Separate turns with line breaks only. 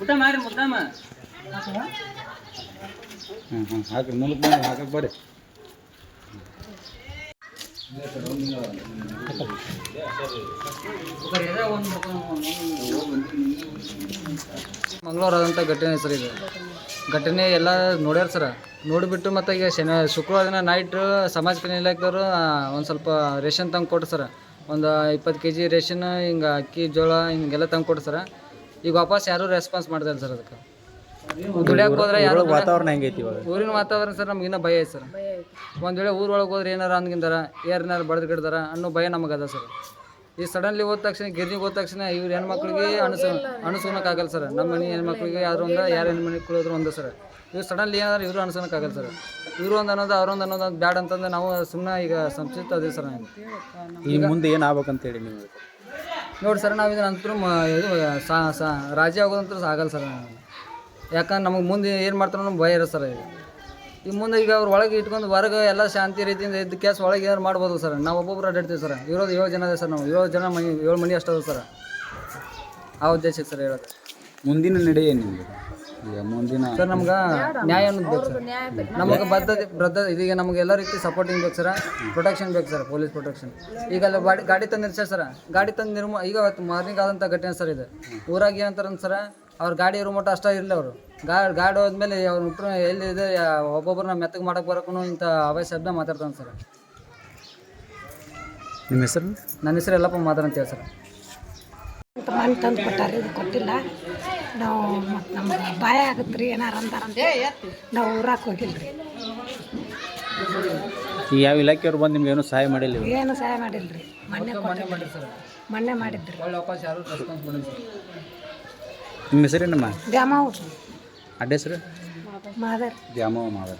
ಊಟ ಮಾಡಿ
ಹ್ಞೂ ಹಾಕಿ ಬಂದು ಹಾಕಕ್ಕೆ ಬರ್ರಿ.
ಮಂಗಳವಾರದಂಥ ಘಟನೆ ಸರ್ ಇದು. ಘಟನೆ ಎಲ್ಲ ನೋಡ್ಯಾರ ಸರ್. ನೋಡಿಬಿಟ್ಟು ಮತ್ತು ಈಗ ಶನಿ, ಶುಕ್ರವಾರ ದಿನ ನೈಟ್ ಸಮಾಜ ಕಲ್ಯಾಣ ಇಲಾಖೆಯವರು ಒಂದು ಸ್ವಲ್ಪ ರೇಷನ್ ತಂದು ಕೊಟ್ಟು ಸರ್. ಒಂದು ಇಪ್ಪತ್ತು ಕೆ ಜಿ ರೇಷನ್ ಹಿಂಗೆ ಅಕ್ಕಿ, ಜೋಳ, ಹಿಂಗೆಲ್ಲ ತಂದು ಕೊಟ್ಟು ಸರ್. ಈಗ ವಾಪಸ್ ಯಾರೂ ರೆಸ್ಪಾನ್ಸ್ ಮಾಡ್ತಾರೆ ಸರ್ ಅದಕ್ಕೆ. ದುಡಿಯಕ್ಕೆ ಹೋದ್ರೆ ಯಾರು
ವಾತಾವರಣ ಹೆಂಗೈತಿ ಇವಾಗ?
ಊರಿನ ವಾತಾವರಣ ಸರ್ ನಮ್ಗೆ ಇನ್ನೂ ಭಯ ಐತೆ ಸರ್. ಒಂದು ವೇಳೆ ಊರೊಳಗೆ ಹೋದ್ರೆ ಏನಾರ ಅಂದ್ಗಿಂದಾರ ಏನಾರು ಬಡ್ದು ಗಿಡ್ದಾರ ಅನ್ನೋ ಭಯ ನಮಗೆ ಅದ ಸರ್. ಈ ಸಡನ್ಲಿ ಹೋದ ತಕ್ಷಣ ಗಿರ್ನಿಗೆ ಹೋದ ತಕ್ಷಣ ಇವ್ರ ಹೆಣ್ಮಕ್ಳಿಗೆ ಅನುಸ ಆಗಲ್ಲ ಸರ್. ನಮ್ಮ ಮನೆ ಹೆಣ್ಮಕ್ಳಿಗೆ ಯಾರು ಒಂದು ಯಾರು ಹೆಣ್ಮನೆ ಕುಳಿದ್ರು ಒಂದು ಸರ್. ಇವ್ರು ಸಡನ್ಲಿ ಏನಾದ್ರು ಇವರು ಆಗಲ್ಲ ಸರ್. ಇವರು ಒಂದು ಅನ್ನೋದು ಅವ್ರೊಂದು ಅನ್ನೋದು ಅದು ಬ್ಯಾಡ ಅಂತಂದ್ರೆ ನಾವು ಸುಮ್ಮನೆ ಈಗ ಸಂಶಯಿತ ಅದೇ ಸರ್
ಈಗ ಮುಂದೆ ಏನು ಆಗ್ಬೇಕಂತೇಳಿ ನೀವು?
ನೋಡಿ ಸರ್ ನಾವು ಇದನ್ನ ಅಂತೂ ಇದು ಸಾ ಸಾ ರಾಜಿ ಆಗೋದಂತೂ ಆಗಲ್ಲ ಸರ್. ಯಾಕಂದ್ರೆ ನಮಗೆ ಮುಂದೆ ಏನು ಮಾಡ್ತಾರೋ ನಮ್ಗೆ ಭಯ ಇರೋ ಸರ್ ಈಗ. ಈ ಮುಂದೆ ಈಗ ಅವ್ರು ಒಳಗೆ ಇಟ್ಕೊಂಡು ಹೊರಗೆ ಎಲ್ಲ ಶಾಂತಿ ರೀತಿಯಿಂದ ಇದ್ದ ಕೇಸ್ ಒಳಗೆ ಏನಾರು ಮಾಡ್ಬೋದು ಸರ್. ನಾವು ಒಬ್ಬೊಬ್ರು ಅಡ್ಡಾಡ್ತೀವಿ ಸರ್. ಇರೋದು ಏಳು ಜನ ಇದೆ ಸರ್ ನಾವು. ಏಳು ಜನ ಮನೆ ಏಳು ಮನೆ ಅಷ್ಟದ ಸರ್. ಆ ಉದ್ದೇಶ ಸರ್ ಹೇಳೋದು.
ಮುಂದಿನ ನಡೆ ಏನು ನಿಮಗೆ ಈಗ ಮುಂದಿನ
ಸರ್ ನಮ್ಗೆ ನ್ಯಾಯ ಅನ್ನೋದು ಬೇಕು ಸರ್. ನಮಗೆ ಬದ್ಧತೆ ಬದ್ಧ ಇದೀಗ ನಮ್ಗೆ ಎಲ್ಲ ರೀತಿ ಸಪೋರ್ಟಿಂಗ್ ಬೇಕು ಸರ್. ಪ್ರೊಟೆಕ್ಷನ್ ಬೇಕು ಸರ್ ಪೊಲೀಸ್ ಪ್ರೊಟೆಕ್ಷನ್ ಈಗ ಅಲ್ಲಿ ಗಾಡಿ ಗಾಡಿ ತಂದು ನಿಲ್ಸ್ಯಾರ ಸರ್. ಗಾಡಿ ತಂದು ನಿರ್ಮ ಈಗ ಮಾರ್ನಿಂಗ್ ಆದಂಥ ಘಟನೆ ಸರ್ ಇದೆ. ಊರಾಗ ಏನಂತಾರ ಸರ್ ಅವ್ರ ಗಾಡಿ ಇರೋ ಮಟ್ಟ ಅಷ್ಟೇ ಇರಲಿ ಅವರು. ಗಾ ಗಾಡಿ ಹೋದ್ಮೇಲೆ ಅವ್ರ ಹುಟ್ಟರು ಎಲ್ಲಿದೆ ಒಬ್ಬೊಬ್ಬರನ್ನ ಮೆತ್ತಗೆ ಮಾಡಕ್ಕೆ ಬರೋಕ್ಕೂ ಇಂಥ ಅವಯ ಶಬ್ದ ಮಾತಾಡ್ತಾನೆ ಸರ್.
ನಿಮ್ಮ ಹೆಸರು?
ನನ್ನ ಹೆಸರು ಎಲ್ಲಪ್ಪ ಮಾತಾಡ ಅಂತೇಳಿ ಸರ್.
ಅಂತ ಮನೆ ತಂದು ಕೊಟ್ಟಾರ ಇದು ಕೊಟ್ಟಿಲ್ಲ. ನಾವು ಮತ್ತು ನಮ್ಗೆ ಭಯ ಆಗುತ್ತೆ ರೀ ಏನಾರು ಅಂತಾರಂತ ನಾವು ಊರಾಗ ಹೋಗಿಲ್ಲ ರೀ
ಈಗ ಯಾವ ಇಲಾಖೆಯವ್ರು ಬಂದು ನಿಮ್ಗೆ ಏನು ಸಹಾಯ ಮಾಡಿಲ್ಲ?
ಏನು ಸಹಾಯ ಮಾಡಿಲ್ಲ ರೀ ಮೊನ್ನೆ ಕೊಟ್ಟಿಲ್ಲ
ಮಾಡಿ ಸರ್.
ಮೊನ್ನೆ ಮಾಡಿದ್ರಿ.
ಒಳ್ಳೆ ಅವಕಾಶ ಯಾರು ರೆಸ್ಪಾನ್ಸ್ ಮಾಡಿಲ್ಲ ಸರ್.
ನಿಮ್ಮ ಹೆಸರೇನಮ್ಮ?
ದ್ಯಾಮವ್ವ
ಅಡ್ಡ ಹೆಸರು?
ಮಾದರ್.
ದ್ಯಾಮವ್ವ ಮಾವರ